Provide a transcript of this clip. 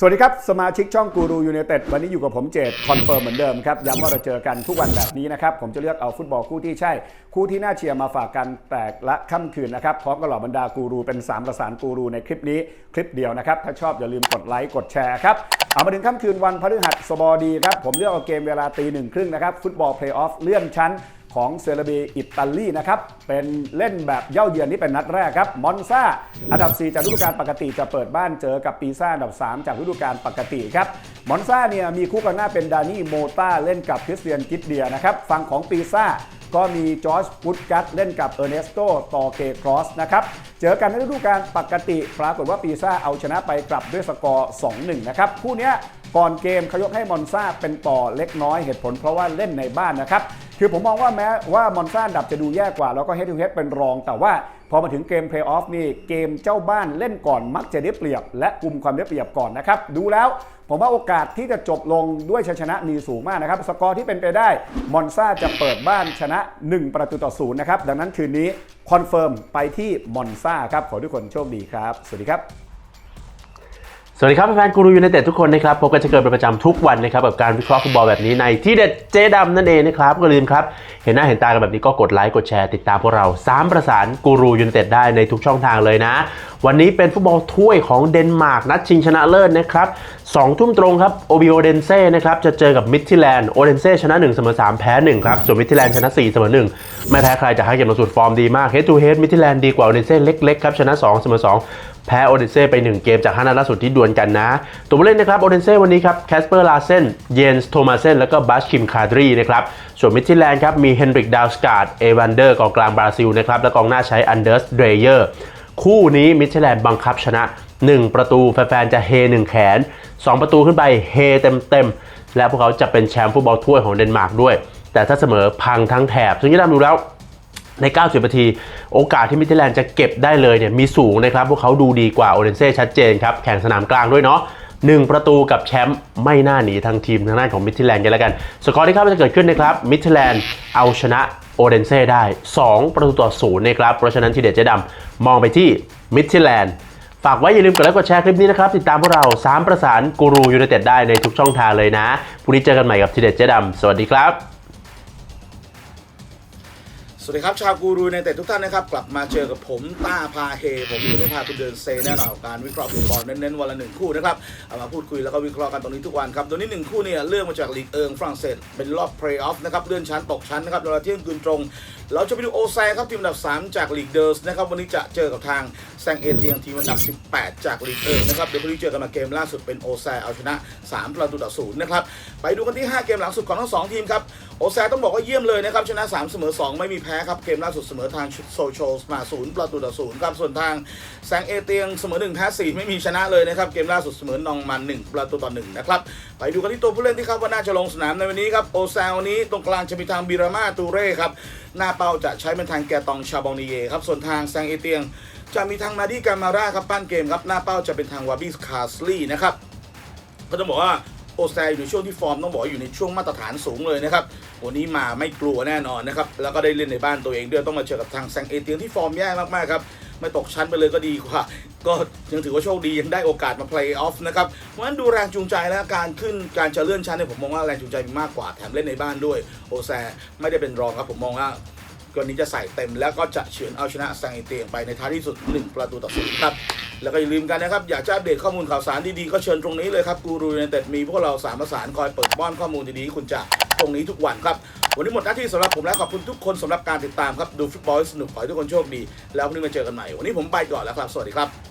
สวัสดีครับ สมาชิกช่องกูรูยูเนเต็ดวันนี้อยู่กับผมเจตคอนเฟิร์มเหมือนเดิมครับ ย้ำว่าเราเจอกันทุกวันแบบนี้นะครับ ผมจะเลือกเอาฟุตบอลคู่ที่ใช่ คู่ที่น่าเชียร์มาฝากกันแต่ละค่ำคืนนะครับ พร้อมกับเหล่าบรรดากูรูเป็น 3 ประสานกูรูในคลิปนี้ คลิปเดียวนะครับ ถ้าชอบอย่าลืมกดไลค์กดแชร์ครับ เอามาถึงค่ำคืนวันพฤหัสบดีครับผมเลือกเอาเกมเวลาตีหนึ่งครึ่งนะครับฟุตบอลเพลย์ออฟเลื่อนชั้น ของเซเลบีอิตาลีนะครับ เป็นเล่นแบบเย่าเยือนนี่เป็นนัดแรกครับ มอนซาอันดับ 4 จากฤดูกาลปกติจะเปิดบ้านเจอกับปีซ่าอันดับ 3 จากฤดูกาลปกติครับ มอนซาเนี่ยมีคู่กันหน้าเป็นดานี่โมตาเล่นกับคริสเตียนกิดเดียนะครับ ฝั่งของปีซ่าก็มีจอร์จพุตกัตเล่นกับเออร์เนสโตตอเคครอสนะครับ เจอกันในฤดูกาลปกติ ปรากฏว่าปีซ่าเอาชนะไปกลับด้วยสกอร์ 2-1 นะครับ คู่นี้ก่อนเกมเขายกให้มอนซาเป็นต่อเล็กน้อยเหตุผลเพราะว่าเล่นในบ้านนะครับ คือผมมองว่าแม้ว่ามอนซ่าดับจะดูแย่กว่า แล้วก็เฮดทูเฮดเป็นรอง แต่ว่าพอมาถึงเกมเพลย์ออฟนี่เกมเจ้าบ้านเล่นก่อนมักจะได้เปรียบ และกลุ่มความได้เปรียบก่อนนะครับดูแล้วผมว่าโอกาสที่จะจบลงด้วยชัยชนะมีสูงมากนะครับ สกอร์ที่เป็นไปได้มอนซาจะเปิดบ้านชนะ 1 ประตูต่อศูนย์นะครับ ดังนั้นคืนนี้คอนเฟิร์มไปที่มอนซาครับ ขอทุกคนโชคดีครับ สวัสดีครับ สวัสดีครับแฟนกูรูยูไนเต็ดทุกคนนะครับพบกันจะเกิดเป็นประจำทุกวันนะครับกับการวิเคราะห์ฟุตบอลแบบนี้ในที่เด็ดเจดำนั่นเองนะครับก็อย่าลืมครับ เห็นหน้าเห็นตากันแบบนี้ก็กดไลค์กดแชร์ติดตามพวกเรา 3 ประสานกูรูยูไนเต็ดได้ในทุกช่องทางเลยนะ วันนี้เป็นฟุตบอลถ้วยของเดนมาร์กนัดชิงชนะเลิศนะครับสองทุ่มตรงครับโอบิโอเดนเซ่นะครับจะเจอกับมิดทิแลนด์โอเดนเซ่ชนะ1เสมอ3แพ้1ครับส่วนมิดทิแลนด์ชนะ4เสมอ1ไม่แพ้ใครจากห้าเกมล่าสุดฟอร์มดีมากเฮดทูเฮดมิดทิแลนด์ดีกว่าโอเดนเซ่เล็กๆครับชนะ2เสมอ2แพ้โอเดนเซ่ไป 1 เกมจาก5นัดล่าสุดที่ดวลกันนะ ตัวผู้เล่นนะครับโอเดนเซ่วันนี้ครับแคสเปอร์ลาเซนเยนส์โทมัสเซนแล้วก็บัชคิมคาดรีนะครับ ส่วนมิดทิแลนด์ครับมีเฮนริกดาวสการ์ดเอวันเดอร์กองกลางบราซิลนะครับ และกองหน้าใช้อันเดอร์สเดรเยอร์ คู่นี้มิดทิแลนด์บังคับชนะ 1 ประตูแฟนๆจะเฮ1แขน 2 ประตูขึ้นไปเฮเต็มๆ และพวกเขาจะเป็นแชมป์ฟุตบอลถ้วยของเดนมาร์กด้วย แต่ถ้าเสมอพังทั้งแถบ ซึ่งที่ดำดูแล้วใน 90 นาที โอกาสที่มิดเทแลนด์จะเก็บได้เลยเนี่ยมีสูงนะครับ พวกเขาดูดีกว่าโอเดนเซ่ชัดเจนครับ แข่งสนามกลางด้วยเนาะหนึ่งประตูกับแชมป์ไม่น่าหนีทางทีมทางด้านของมิดเทแลนด์กันแล้วกัน สกอร์ที่คาดว่าจะเกิดขึ้นนะครับมิดเทแลนด์เอาชนะ โอเดนเซ่ได้ 2 ประตูต่อศูนย์นะครับ เพราะฉะนั้นทีเด็ดเจดำมองไปที่มิดเทแลนด์ฝากไว้อย่าลืมกดไลค์กดแชร์คลิปนี้นะครับ ติดตามพวกเรา 3 ประสานกูรูยูไนเต็ดได้ในทุกช่องทางเลยนะพรุ่งนี้เจอกันใหม่กับทีเด็ดเจดำสวัสดีครับ สวัสดีครับ ชาวกูรูในเต็ดทุกท่านนะครับ กลับมาเจอกับผมต้าพาเฮ ผมจะไม่พาคุณเดินเซแน่นอนการวิเคราะห์ฟุตบอลเน้นๆวันละหนึ่งคู่นะครับ เอามาพูดคุยแล้วก็วิเคราะห์กันตรงนี้ทุกวันครับ ตัวนี้หนึ่งคู่เนี่ยเรื่องมาจากลีกเอิงฝรั่งเศสเป็นรอบเพลย์ออฟนะครับเลื่อนชั้นตกชั้นนะครับเวลาเที่ยงคืนตรง เราจะไปดูโอแซครับทีมอันดับ 3 จากลีกเดอร์สนะครับวันนี้จะเจอกับทางแซงเอเตียงทีมอันดับ 18 จากลีกเอิงนะครับเดี๋ยวพรุ่งนี้เจอกันมาเกมล่าสุดเป็นโอแซเอาชนะ 3 ประตูต่อศูนย์นะครับไปดูกันที่ 5 เกมหลังสุดของทั้งสองทีมครับโอแซต้องบอกว่าเยี่ยมเลยนะครับชนะ3เสมอ2ไม่มีแพ้ครับเกมล่าสุดเสมอทางโซโชลมา0ประตูต่อศูนย์ครับส่วนทางแซงเอเตียงเสมอ1แพ้4ไม่มีชนะเลยนะครับเกมล่าสุดเสมอนองมัน1ประตูต่อ1นะครับไปดูกันที่ตัวผู้เล่นที่คาดว่าน่าจะลงสนามในวันนี้ครับโอแซวันนี้ตรงกลางจะมีทางบิรามาตูเร่ครับหน้าเป้าจะใช้เป็นทางแกตองชาบองนีเยครับส่วนทางแซงเอเตียงจะมีทางมาดี้กามาร่าครับปั้นเกมครับหน้าเป้าจะเป็นทางวาบิสคาสลีนะครับก็ต้องบอกว่า โอแซอยู่ในช่วงที่ฟอร์มต้องบอกอยู่ในช่วงมาตรฐานสูงเลยนะครับ วันนี้มาไม่กลัวแน่นอนนะครับ แล้วก็ได้เล่นในบ้านตัวเองด้วยต้องมาเจอกับทางแซงเอเตียงที่ฟอร์มแย่มากๆครับไม่ตกชั้นไปเลยก็ดีกว่า ก็ยังถือว่าโชคดียังได้โอกาสมาเพลย์ออฟนะครับ เพราะฉะนั้นดูแรงจูงใจและการขึ้นการจะเลื่อนชั้นเนี่ยผมมองว่าแรงจูงใจมีมากกว่าแถมเล่นในบ้านด้วย โอแซไม่ได้เป็นรองครับผมมองว่าวันนี้จะใส่เต็มแล้วก็จะเฉือนเอาชนะแซงเอเตียงไปในท้ายที่สุด 1 ประตูต่อศูนย์ครับ แล้วก็อย่าลืมกันนะครับ อยากจะอัปเดตข้อมูลข่าวสารดีๆ ก็เชิญตรงนี้เลยครับกูรูในเต็ดมีพวกเราสามประสานคอยเปิดป้อนข้อมูลดีๆคุณจะตรงนี้ทุกวันครับ วันนี้หมดหน้าที่สำหรับผมแล้วขอบคุณทุกคนสำหรับการติดตามครับดูฟุตบอลสนุกขอให้ทุกคนโชคดี แล้วพรุ่งนี้มาเจอกันใหม่ วันนี้ผมไปก่อนแล้วครับ สวัสดีครับ